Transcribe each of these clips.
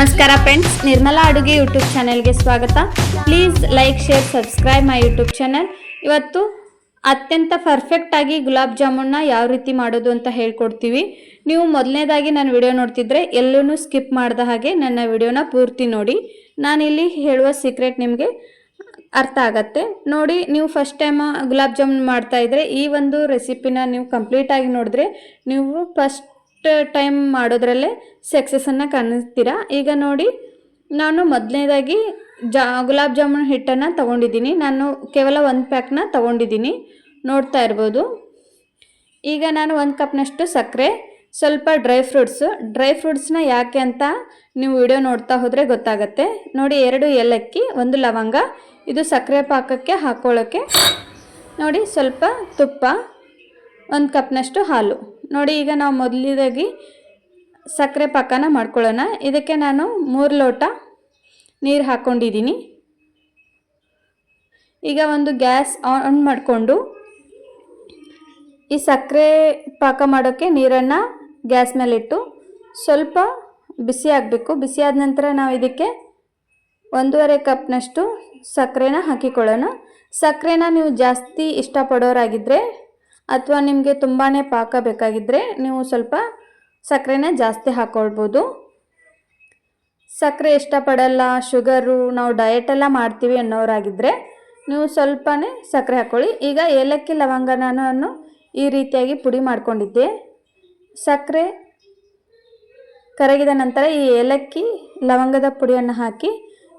ನಮಸ್ಕಾರ ಫ್ರೆಂಡ್ಸ್ ನಿರ್ಮಲಾ ಅಡುಗೆ ಯೂಟ್ಯೂಬ್ ಚಾನೆಲ್ಗೆ ಸ್ವಾಗತ. Please like share subscribe my YouTube channel ಇವತ್ತು ಅತ್ಯಂತ ಪರ್ಫೆಕ್ಟ್ ಆಗಿ ಗುಲಾಬ್ ಜಾಮೂನ್ನ ಯಾವ ರೀತಿ ಮಾಡೋದು ಅಂತ ಹೇಳ್ಕೊಡ್ತೀವಿ. ನೀವು ಮೊದಲನೇದಾಗಿ ನನ್ನ ವಿಡಿಯೋ ನೋಡ್ತಿದ್ರೆ ಎಲ್ಲೂ ಸ್ಕಿಪ್ ಮಾಡಿದ ಹಾಗೆ ನನ್ನ ವಿಡಿಯೋನ ಪೂರ್ತಿ ನೋಡಿ. ನಾನಿಲ್ಲಿ ಹೇಳುವ ಸೀಕ್ರೆಟ್ ನಿಮಗೆ ಅರ್ಥ ಆಗತ್ತೆ. ನೋಡಿ, ನೀವು ಫಸ್ಟ್ ಟೈಮ್ ಗುಲಾಬ್ ಜಾಮೂನ್ ಮಾಡ್ತಾ ಇದ್ರೆ ಈ ಒಂದು ರೆಸಿಪಿನ ನೀವು ಕಂಪ್ಲೀಟಾಗಿ ನೋಡಿದ್ರೆ ನೀವು ಫಸ್ಟ್ ಟೈಮ್ ಮಾಡೋದ್ರಲ್ಲೇ ಸಕ್ಸಸ್ಸನ್ನು ಕಾಣಿಸ್ತೀರಾ ಈಗ ನೋಡಿ, ನಾನು ಮೊದಲನೇದಾಗಿ ಜಾ, ಗುಲಾಬ್ ಜಾಮೂನ್ ಹಿಟ್ಟನ್ನು ತಗೊಂಡಿದ್ದೀನಿ. ನಾನು ಕೇವಲ ಒಂದು ಪ್ಯಾಕ್ನ ತಗೊಂಡಿದ್ದೀನಿ. ನೋಡ್ತಾ ಇರ್ಬೋದು. ಈಗ ನಾನು ಒಂದು ಕಪ್ನಷ್ಟು ಸಕ್ಕರೆ, ಸ್ವಲ್ಪ ಡ್ರೈ ಫ್ರೂಟ್ಸು ಡ್ರೈ ಫ್ರೂಟ್ಸ್ನ ಯಾಕೆ ಅಂತ ನೀವು ವಿಡಿಯೋ ನೋಡ್ತಾ ಹೋದರೆ ಗೊತ್ತಾಗತ್ತೆ. ನೋಡಿ, ಎರಡು ಏಲಕ್ಕಿ, ಒಂದು ಲವಂಗ. ಇದು ಸಕ್ಕರೆ ಪಾಕಕ್ಕೆ ಹಾಕ್ಕೊಳ್ಳೋಕ್ಕೆ ನೋಡಿ, ಸ್ವಲ್ಪ ತುಪ್ಪ. ಒಂದು ಕಪ್ನಷ್ಟು ಹಾಲು. ನೋಡಿ, ಈಗ ನಾವು ಮೊದಲಿದಾಗಿ ಸಕ್ಕರೆ ಪಾಕನ ಮಾಡ್ಕೊಳ್ಳೋಣ. ಇದಕ್ಕೆ ನಾನು ಮೂರು ಲೋಟ ನೀರು ಹಾಕ್ಕೊಂಡಿದ್ದೀನಿ ಈಗ ಒಂದು ಗ್ಯಾಸ್ ಆನ್ ಮಾಡಿಕೊಂಡು ಈ ಸಕ್ಕರೆ ಪಾಕ ಮಾಡೋಕ್ಕೆ ನೀರನ್ನು ಗ್ಯಾಸ್ ಮೇಲಿಟ್ಟು ಸ್ವಲ್ಪ ಬಿಸಿ ಆಗಬೇಕು. ಬಿಸಿ ಆದ ನಂತರ ನಾವು ಇದಕ್ಕೆ ಒಂದೂವರೆ ಕಪ್ನಷ್ಟು ಸಕ್ಕರೆನ ಹಾಕಿಕೊಳ್ಳೋಣ. ಸಕ್ಕರೆನ ನೀವು ಜಾಸ್ತಿ ಇಷ್ಟಪಡೋರಾಗಿದ್ದರೆ ಅಥವಾ ನಿಮಗೆ ತುಂಬಾ ಪಾಕ ಬೇಕಾಗಿದ್ದರೆ ನೀವು ಸ್ವಲ್ಪ ಸಕ್ಕರೆನ ಜಾಸ್ತಿ ಹಾಕ್ಕೊಳ್ಬೋದು ಸಕ್ಕರೆ ಇಷ್ಟಪಡಲ್ಲ, ಶುಗರು, ನಾವು ಡಯಟೆಲ್ಲ ಮಾಡ್ತೀವಿ ಅನ್ನೋರಾಗಿದ್ದರೆ ನೀವು ಸ್ವಲ್ಪನೇ ಸಕ್ಕರೆ ಹಾಕ್ಕೊಳ್ಳಿ ಈಗ ಏಲಕ್ಕಿ ಲವಂಗ ನಾನು ಈ ರೀತಿಯಾಗಿ ಪುಡಿ ಮಾಡ್ಕೊಂಡಿದ್ದೆ. ಸಕ್ಕರೆ ಕರಗಿದ ನಂತರ ಈ ಏಲಕ್ಕಿ ಲವಂಗದ ಪುಡಿಯನ್ನು ಹಾಕಿ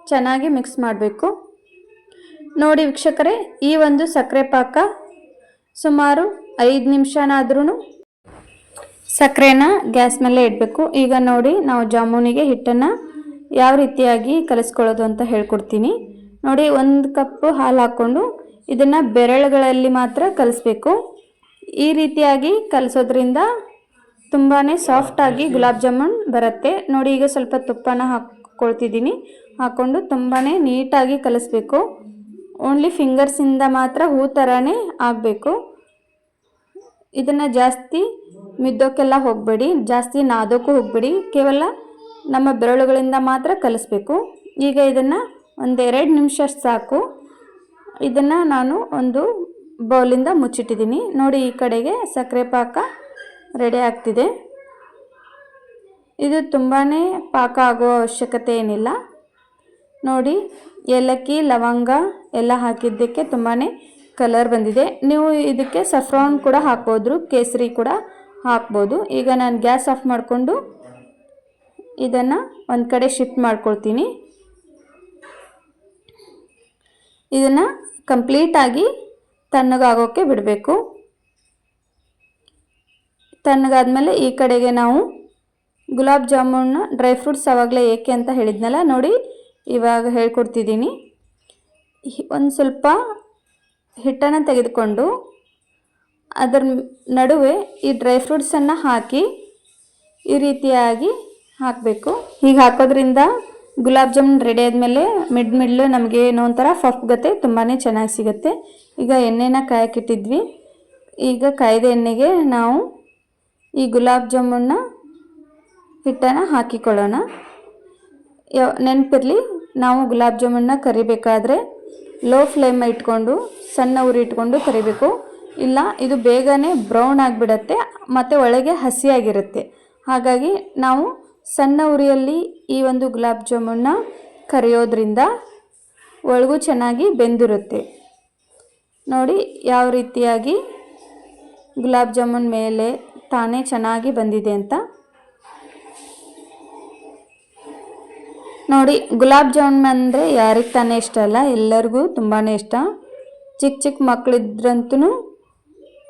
ಚೆನ್ನಾಗಿ ಮಿಕ್ಸ್ ಮಾಡಬೇಕು. ನೋಡಿ ವೀಕ್ಷಕರೇ, ಈ ಒಂದು ಸಕ್ಕರೆ ಪಾಕ ಸುಮಾರು ಐದು ನಿಮಿಷನಾದ್ರೂ ಸಕ್ಕರೆನ ಗ್ಯಾಸ್ ಮೇಲೆ ಇಡಬೇಕು. ಈಗ ನೋಡಿ ನಾವು ಜಾಮೂನಿಗೆ ಹಿಟ್ಟನ್ನು ಯಾವ ರೀತಿಯಾಗಿ ಕಲಿಸ್ಕೊಳ್ಳೋದು ಅಂತ ಹೇಳ್ಕೊಡ್ತೀನಿ. ನೋಡಿ ಒಂದು ಕಪ್ಪು ಹಾಲು ಹಾಕ್ಕೊಂಡು ಇದನ್ನು ಬೆರಳುಗಳಲ್ಲಿ ಮಾತ್ರ ಕಲಿಸ್ಬೇಕು. ಈ ರೀತಿಯಾಗಿ ಕಲಿಸೋದ್ರಿಂದ ತುಂಬಾ ಸಾಫ್ಟಾಗಿ ಗುಲಾಬ್ ಜಾಮೂನ್ ಬರುತ್ತೆ. ನೋಡಿ ಈಗ ಸ್ವಲ್ಪ ತುಪ್ಪನ ಹಾಕ್ಕೊಳ್ತಿದ್ದೀನಿ. ಹಾಕ್ಕೊಂಡು ತುಂಬಾ ನೀಟಾಗಿ ಕಲಿಸ್ಬೇಕು. ಓನ್ಲಿ ಫಿಂಗರ್ಸಿಂದ ಮಾತ್ರ ಹೂ ಥರನೇ ಆಗಬೇಕು. ಇದನ್ನು ಜಾಸ್ತಿ ಮಿದ್ದೋಕ್ಕೆಲ್ಲ ಹೋಗಬೇಡಿ, ಜಾಸ್ತಿ ನಾದೋಕ್ಕೂ ಹೋಗಬೇಡಿ. ಕೇವಲ ನಮ್ಮ ಬೆರಳುಗಳಿಂದ ಮಾತ್ರ ಕಲಿಸ್ಬೇಕು. ಈಗ ಇದನ್ನು ಒಂದೆರಡು ನಿಮಿಷ ಸಾಕು. ಇದನ್ನು ನಾನು ಒಂದು ಬೌಲಿಂದ ಮುಚ್ಚಿಟ್ಟಿದ್ದೀನಿ. ನೋಡಿ ಈ ಕಡೆಗೆ ಸಕ್ಕರೆ ಪಾಕ ರೆಡಿ ಆಗ್ತಿದೆ. ಇದು ತುಂಬಾ ಪಾಕ ಆಗೋ ಅವಶ್ಯಕತೆ ಏನಿಲ್ಲ. ನೋಡಿ, ಏಲಕ್ಕಿ, ಲವಂಗ ಎಲ್ಲ ಹಾಕಿದ್ದಕ್ಕೆ ತುಂಬಾ ಕಲರ್ ಬಂದಿದೆ. ನೀವು ಇದಕ್ಕೆ ಸಫ್ರಾನ್ ಕೂಡ ಹಾಕ್ಬೋದು ಕೇಸರಿ ಕೂಡ ಹಾಕ್ಬೋದು. ಈಗ ನಾನು ಗ್ಯಾಸ್ ಆಫ್ ಮಾಡಿಕೊಂಡು ಇದನ್ನು ಒಂದು ಕಡೆ ಶಿಫ್ಟ್ ಮಾಡ್ಕೊಳ್ತೀನಿ. ಇದನ್ನು ಕಂಪ್ಲೀಟಾಗಿ ತಣ್ಣಗಾಗೋಕ್ಕೆ ಬಿಡಬೇಕು. ತಣ್ಣಗಾದಮೇಲೆ ಈ ಕಡೆಗೆ ನಾವು ಗುಲಾಬ್ ಜಾಮೂನ್ನ ಡ್ರೈ ಫ್ರೂಟ್ಸ್ ಆವಾಗಲೇ ಏಕೆ ಅಂತ ಹೇಳಿದ್ನಲ್ಲ, ನೋಡಿ ಇವಾಗ ಹೇಳ್ಕೊಡ್ತಿದ್ದೀನಿ. ಒಂದು ಸ್ವಲ್ಪ ಹಿಟ್ಟನ್ನು ತೆಗೆದುಕೊಂಡು ಅದರ ನಡುವೆ ಈ ಡ್ರೈ ಫ್ರೂಟ್ಸನ್ನು ಹಾಕಿ ಈ ರೀತಿಯಾಗಿ ಹಾಕಬೇಕು. ಹೀಗೆ ಹಾಕೋದ್ರಿಂದ ಗುಲಾಬ್ ಜಾಮೂನ್ ರೆಡಿ ಆದಮೇಲೆ ಮಿಡ್ ಮಿಡ್ಲು ನಮಗೆ ಏನೋ ಒಂಥರ ಫಫ್ ಗತೆ ತುಂಬಾ ಚೆನ್ನಾಗಿ ಸಿಗುತ್ತೆ. ಈಗ ಎಣ್ಣೆನ ಕಾಯಕ್ಕಿಟ್ಟಿದ್ವಿ. ಈಗ ಕಾಯ್ದ ಎಣ್ಣೆಗೆ ನಾವು ಈ ಗುಲಾಬ್ ಜಾಮೂನ್ನ ಹಿಟ್ಟನ್ನು ಹಾಕಿಕೊಳ್ಳೋಣ. ನೆನಪಿರಲಿ, ನಾವು ಗುಲಾಬ್ ಜಾಮೂನ್ನ ಕರಿಬೇಕಾದ್ರೆ ಲೋ ಫ್ಲೇಮ್ ಇಟ್ಕೊಂಡು ಸಣ್ಣ ಉರಿ ಇಟ್ಕೊಂಡು ಕರಿಬೇಕು. ಇಲ್ಲ, ಇದು ಬೇಗನೆ ಬ್ರೌನ್ ಆಗಿಬಿಡತ್ತೆ, ಮತ್ತು ಒಳಗೆ ಹಸಿಯಾಗಿರುತ್ತೆ. ಹಾಗಾಗಿ ನಾವು ಸಣ್ಣ ಉರಿಯಲ್ಲಿ ಈ ಒಂದು ಗುಲಾಬ್ ಜಾಮೂನ್ನ ಕರಿಯೋದ್ರಿಂದ ಒಳಗೂ ಚೆನ್ನಾಗಿ ಬೆಂದಿರುತ್ತೆ. ನೋಡಿ, ಯಾವ ರೀತಿಯಾಗಿ ಗುಲಾಬ್ ಜಾಮೂನ್ ಮೇಲೆ ತಾನೇ ಚೆನ್ನಾಗಿ ಬಂದಿದೆ ಅಂತ. ನೋಡಿ, ಗುಲಾಬ್ ಜಾಮೂನ್ ಅಂದರೆ ಯಾರಿಗೆ ತಾನೇ ಇಷ್ಟ ಅಲ್ಲ, ಎಲ್ಲರಿಗೂ ತುಂಬಾ ಇಷ್ಟ. ಚಿಕ್ಕ ಚಿಕ್ಕ ಮಕ್ಕಳಿದ್ರಂತೂ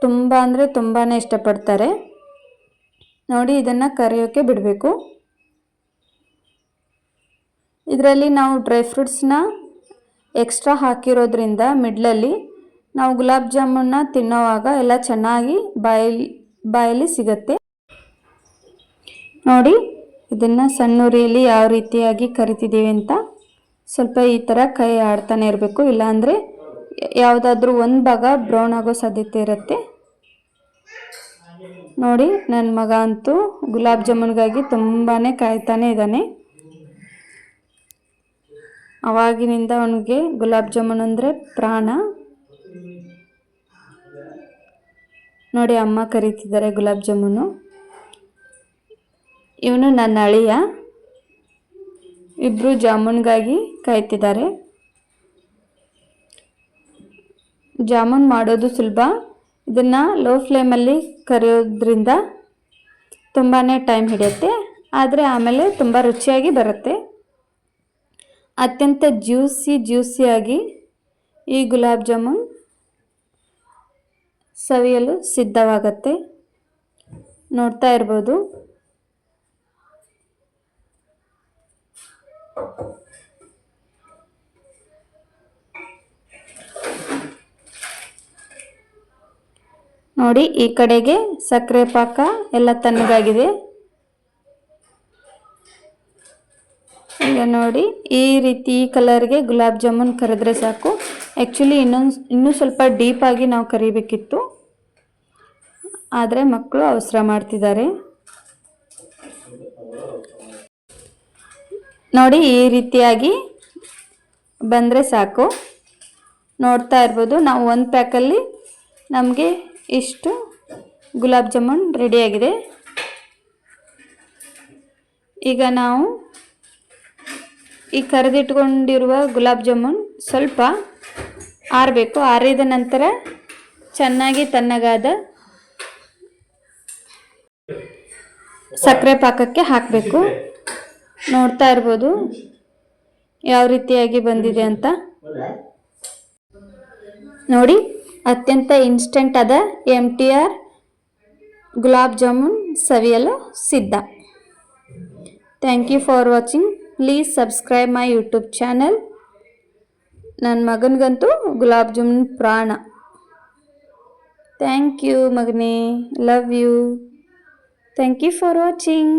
ತುಂಬ ಅಂದರೆ ತುಂಬಾ ಇಷ್ಟಪಡ್ತಾರೆ. ನೋಡಿ, ಇದನ್ನು ಕರಿಯೋಕ್ಕೆ ಬಿಡಬೇಕು. ಇದರಲ್ಲಿ ನಾವು ಡ್ರೈ ಫ್ರೂಟ್ಸ್ನ ಎಕ್ಸ್ಟ್ರಾ ಹಾಕಿರೋದ್ರಿಂದ ಮಿಡ್ಲಲ್ಲಿ ನಾವು ಗುಲಾಬ್ ಜಾಮೂನ್ನ ತಿನ್ನೋವಾಗ ಎಲ್ಲ ಚೆನ್ನಾಗಿ ಬಾಯಲ್ಲಿ ಬಾಯಲ್ಲಿ ಸಿಗತ್ತೆ. ನೋಡಿ, ಇದನ್ನು ಸಣ್ಣ ಉರಿಯಲ್ಲಿ ಯಾವ ರೀತಿಯಾಗಿ ಕರಿತಿದ್ದೀವಿ ಅಂತ ಸ್ವಲ್ಪ ಈ ಥರ ಕೈ ಆಡ್ತಾನೆ ಇರಬೇಕು. ಇಲ್ಲಾಂದರೆ ಯಾವುದಾದ್ರೂ ಒಂದು ಭಾಗ ಬ್ರೌನ್ ಆಗೋ ಸಾಧ್ಯತೆ ಇರುತ್ತೆ. ನೋಡಿ ನನ್ನ ಮಗ ಅಂತೂ ಗುಲಾಬ್ ಜಾಮೂನ್ಗಾಗಿ ತುಂಬಾ ಕಾಯ್ತಾನೆ ಇದ್ದಾನೆ. ಅವಾಗಿನಿಂದ ಅವನಿಗೆ ಗುಲಾಬ್ ಜಾಮೂನ್ ಅಂದರೆ ಪ್ರಾಣ. ನೋಡಿ, ಅಮ್ಮ ಕರೀತಿದ್ದಾರೆ ಗುಲಾಬ್ ಜಾಮೂನು. ಇವನು ನನ್ನ ಅಳಿಯ. ಇಬ್ಬರು ಜಾಮೂನ್ಗಾಗಿ ಕಾಯ್ತಿದ್ದಾರೆ. ಜಾಮೂನ್ ಮಾಡೋದು ಸುಲಭ. ಇದನ್ನು ಲೋ ಫ್ಲೇಮಲ್ಲಿ ಕರಿಯೋದ್ರಿಂದ ತುಂಬಾ ಟೈಮ್ ಹಿಡಿಯುತ್ತೆ. ಆದರೆ ಆಮೇಲೆ ತುಂಬ ರುಚಿಯಾಗಿ ಬರುತ್ತೆ. ಅತ್ಯಂತ ಜ್ಯೂಸಿ ಜ್ಯೂಸಿಯಾಗಿ ಈ ಗುಲಾಬ್ ಜಾಮೂನ್ ಸವಿಯಲು ಸಿದ್ಧವಾಗತ್ತೆ. ನೋಡ್ತಾ ಇರ್ಬೋದು. ನೋಡಿ, ಈ ಕಡೆಗೆ ಸಕ್ಕರೆ ಪಾಕ ಎಲ್ಲ ತಣ್ಣಗಾಗಿದೆ. ಈಗ ನೋಡಿ, ಈ ರೀತಿ ಈ ಕಲರ್ಗೆ ಗುಲಾಬ್ ಜಾಮೂನ್ ಕರೆದ್ರೆ ಸಾಕು. ಆ್ಯಕ್ಚುಲಿ ಇನ್ನೊಂದು, ಇನ್ನೂ ಸ್ವಲ್ಪ ಡೀಪಾಗಿ ನಾವು ಕರಿಬೇಕಿತ್ತು. ಆದರೆ ಮಕ್ಕಳು ಅವಸರ ಮಾಡ್ತಿದ್ದಾರೆ. ನೋಡಿ, ಈ ರೀತಿಯಾಗಿ ಬಂದರೆ ಸಾಕು. ನೋಡ್ತಾ ಇರ್ಬೋದು, ನಾವು ಒಂದು ಪ್ಯಾಕಲ್ಲಿ ನಮಗೆ ಇಷ್ಟು ಗುಲಾಬ್ ಜಾಮೂನ್ ರೆಡಿಯಾಗಿದೆ ಈಗ ನಾವು ಈ ಕರೆದಿಟ್ಕೊಂಡಿರುವ ಗುಲಾಬ್ ಜಾಮೂನ್ ಸ್ವಲ್ಪ ಆರಬೇಕು. ಆರಿದ ನಂತರ ಚೆನ್ನಾಗಿ ತಣ್ಣಗಾದ ಸಕ್ಕರೆ ಪಾಕಕ್ಕೆ ಹಾಕಬೇಕು. ನೋಡ್ತಾ ಇರ್ಬೋದು ಯಾವ ರೀತಿಯಾಗಿ ಬಂದಿದೆ ಅಂತ. ನೋಡಿ. ಅತ್ಯಂತ ಇನ್ಸ್ಟೆಂಟ್ ಆದ M T R gulab jamun, ಸವಿಯಲು ಸಿದ್ಧ. Thank you for watching please subscribe my YouTube channel ನನ್ನ ಮಗನಿಗಂತೂ ಗುಲಾಬ್ ಜಾಮೂನ್ ಪ್ರಾಣ. ಥ್ಯಾಂಕ್ ಯು ಮಗನೇ. Love you thank you for watching